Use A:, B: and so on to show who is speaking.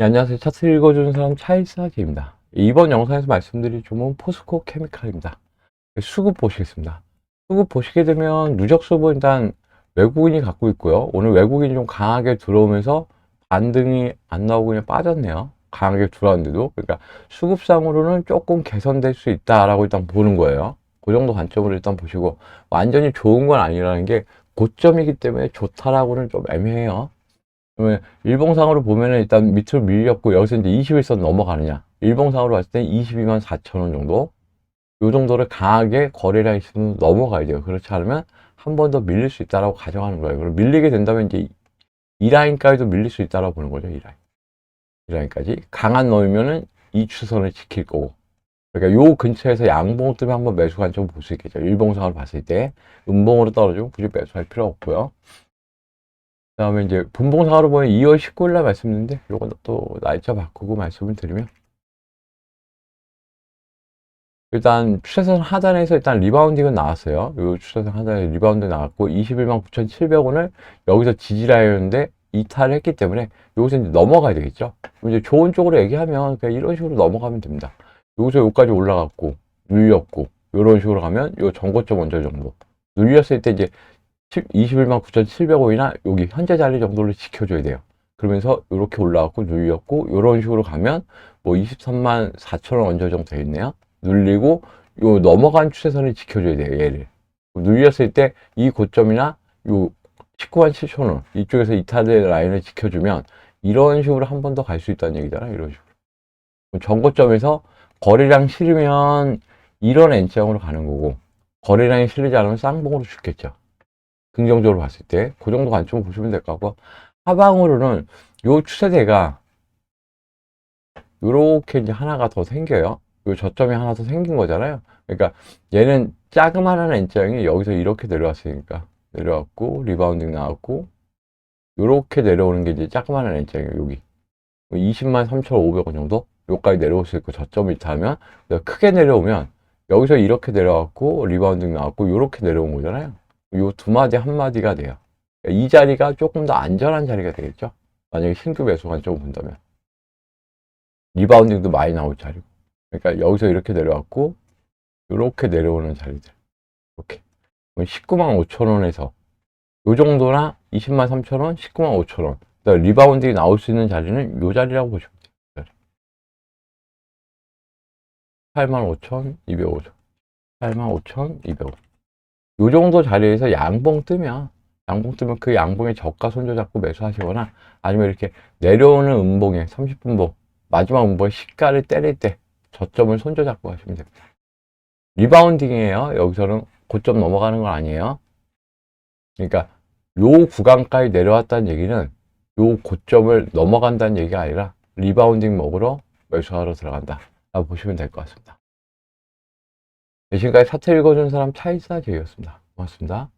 A: 네, 안녕하세요. 차트 읽어주는 사람 차이사지입니다. 이번 영상에서 말씀드릴 종목은 포스코 케미칼입니다. 수급 보시겠습니다. 수급 보시게 되면 누적 수급은 일단 외국인이 갖고 있고요. 오늘 외국인이 좀 강하게 들어오면서 반등이 안 나오고 그냥 빠졌네요. 강하게 들어왔는데도. 그러니까 수급상으로는 조금 개선될 수 있다라고 일단 보는 거예요. 그 정도 관점으로 일단 보시고 완전히 좋은 건 아니라는 게 고점이기 때문에 좋다라고는 좀 애매해요. 그러면 일봉상으로 보면은 일단 밑으로 밀렸고 여기서 이제 21선 넘어가느냐. 일봉상으로 봤을 때 22만 4천 원 정도? 요 정도를 강하게 거래량 있으면 넘어가야 돼요. 그렇지 않으면 한 번 더 밀릴 수 있다라고 가정하는 거예요. 그럼 밀리게 된다면 이제 이 라인까지도 밀릴 수 있다라고 보는 거죠 이 라인. 이 라인까지. 강한 넣으면은 이 추선을 지킬 거고. 그러니까 요 근처에서 양봉 뜨면 한번 매수 관점 볼 수 있겠죠. 일봉상으로 봤을 때. 음봉으로 떨어지면 굳이 매수할 필요 없고요. 그 다음에 이제 분봉상으로 보면 2월 19일 날 말씀드렸는데 요건 또 날짜 바꾸고 말씀을 드리면 일단 추세선 하단에서 일단 리바운딩은 나왔어요. 요 추세선 하단에 리바운드 나왔고 21만 9,700원을 여기서 지지라였는데 이탈을 했기 때문에 여기서 이제 넘어가야 되겠죠. 이제 좋은 쪽으로 얘기하면 그냥 이런 식으로 넘어가면 됩니다. 여기서 여기까지 올라갔고 눌렸고 이런 식으로 가면 요 전고점 언저 정도 눌렸을 때 이제 21만 9,700원이나 여기 현재 자리 정도를 지켜줘야 돼요. 그러면서 이렇게 올라갔고 눌렸고 이런 식으로 가면 뭐 23만 4천원 언저 정도 되어 있네요. 눌리고 요 넘어간 추세선을 지켜줘야 돼요. 얘를 눌렸을 때 이 고점이나 요 19만 7천원 이쪽에서 이탈의 라인을 지켜주면 이런 식으로 한 번 더 갈 수 있다는 얘기잖아요. 이런 식으로 전고점에서 거래량 실으면 이런 N장으로 가는 거고 거래량이 실리지 않으면 쌍봉으로 죽겠죠. 긍정적으로 봤을 때 그 정도 관점을 보시면 될 것 같고 하방으로는 요 추세대가 요렇게 이제 하나가 더 생겨요. 요 저점이 하나 더 생긴 거잖아요. 그러니까 얘는 자그마한 N자형이 여기서 이렇게 내려왔으니까 내려왔고 리바운딩 나왔고 요렇게 내려오는 게 이제 자그마한 N자형이에요. 여기 20만 3,500원 정도 요까지 내려올 수 있고 저점이 있다면 크게 내려오면 여기서 이렇게 내려왔고 리바운딩 나왔고 요렇게 내려온 거잖아요. 요 두 마디 한 마디가 돼요. 이 자리가 조금 더 안전한 자리가 되겠죠. 만약에 신규 매수 관점을 본다면 리바운딩도 많이 나올 자리고. 그러니까 여기서 이렇게 내려왔고 이렇게 내려오는 자리들. 이렇게 19만 5천 원에서 요 정도나 20만 3천 원, 19만 5천 원. 그러니까 리바운딩이 나올 수 있는 자리는 요 자리라고 보시면 돼요. 8만 5천 205원. 8만 5천 200원. 요 정도 자리에서 양봉 뜨면 양봉 뜨면 그 양봉의 저가 손절 잡고 매수하시거나 아니면 이렇게 내려오는 음봉에 30분봉 마지막 음봉의 시가를 때릴 때 저점을 손절 잡고 하시면 됩니다. 리바운딩이에요. 여기서는 고점 넘어가는 건 아니에요. 그러니까 요 구간까지 내려왔다는 얘기는 요 고점을 넘어간다는 얘기가 아니라 리바운딩 먹으러 매수하러 들어간다. 라고 보시면 될 것 같습니다. 네, 지금까지 사태 읽어준 사람 차이사 제이였습니다. 고맙습니다.